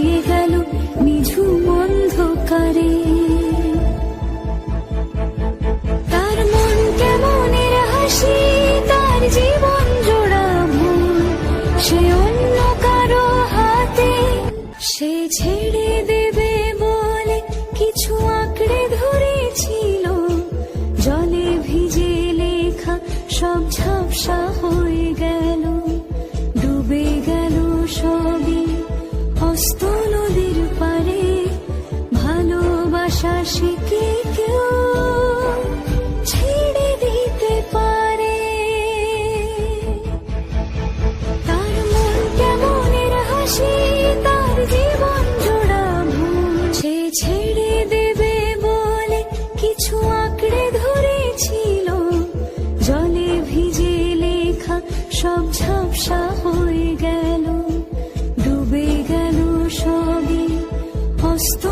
ফুরিয়ে গেল নিঝুম অন্ধকারে। তার মন কেমনের হাসি, তার জীবন জোড়া ভুল। সে অন্য কারও হাতে সে ছেড়ে দেবে ভালোবাসা শিখে কেউ ছেড়ে দিতে পারে। তার মন কেমনের হাসি তার জীবন জোড়া ভুল ছেড়ে দেবে বলে কিছু আঁকড়ে ধরেছিল। জলে ভিজে লেখা সব ঝাপসা হয়ে গেল, ডুবে গেল সবই। হস্ত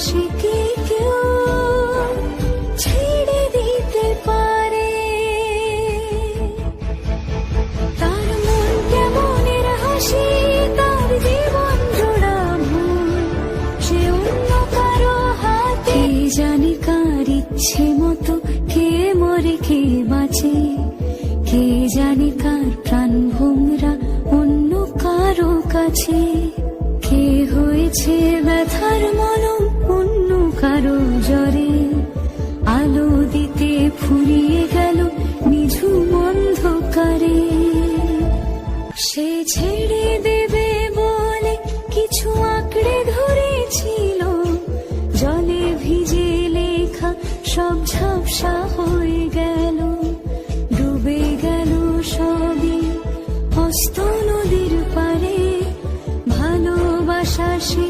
ভালোবাসা কেউ ছেড়ে দিতে পারে? তার মন কেমনের হাসি, তার জীবন জোড়া ভুল। সে অন্য ইচ্ছে মতো, কে মরে, কে বাঁচে? কে জানে কার প্রাণ অন্য কারও কাছে? কে হয়েছে ব্যথার মলম জরে আলো দিতে ফুরিয়ে গেল নিঝুম অন্ধকারে। সে ছেড়ে দেবে বলে কিছু আঁকড়ে ধরেছিল। জলে ভিজে লেখা সব ঝাপসা হয়ে গেল। ডুবে গেল সবই হস্ত নদীর পারে। ভালোবাসা সে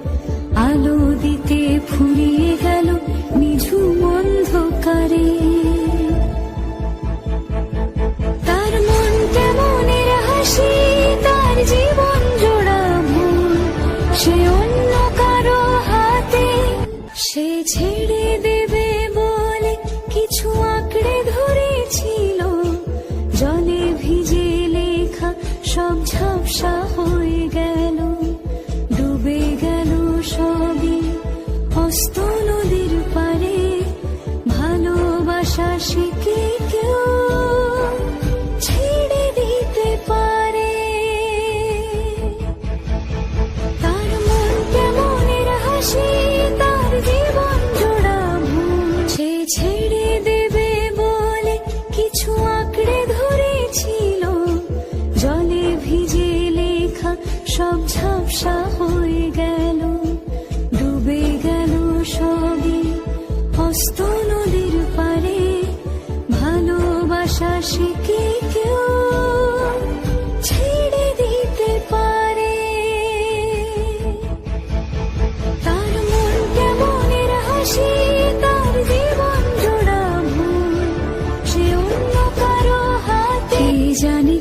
আলো দিতে ফুরিয়ে গেল নিঝুম অন্ধকারে। তার মন কেমনের হাসি, তার জীবন জোড়া ভুল। সে অন্য কারও হাতে, সে ছেড়ে দেবে বলে কিছু আঁকড়ে ধরেছিল ভালোবাসা শিখে কেউ ছেড়ে দিতে পারে? তার মন হাসি, তার সে অন্য কারও হাতে। জানে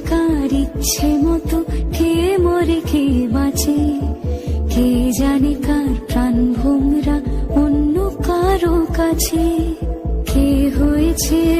ইচ্ছে মতো কে মরে কে বাঁচে? কে জানে কার অন্য কারও কাছে? কে হয়েছে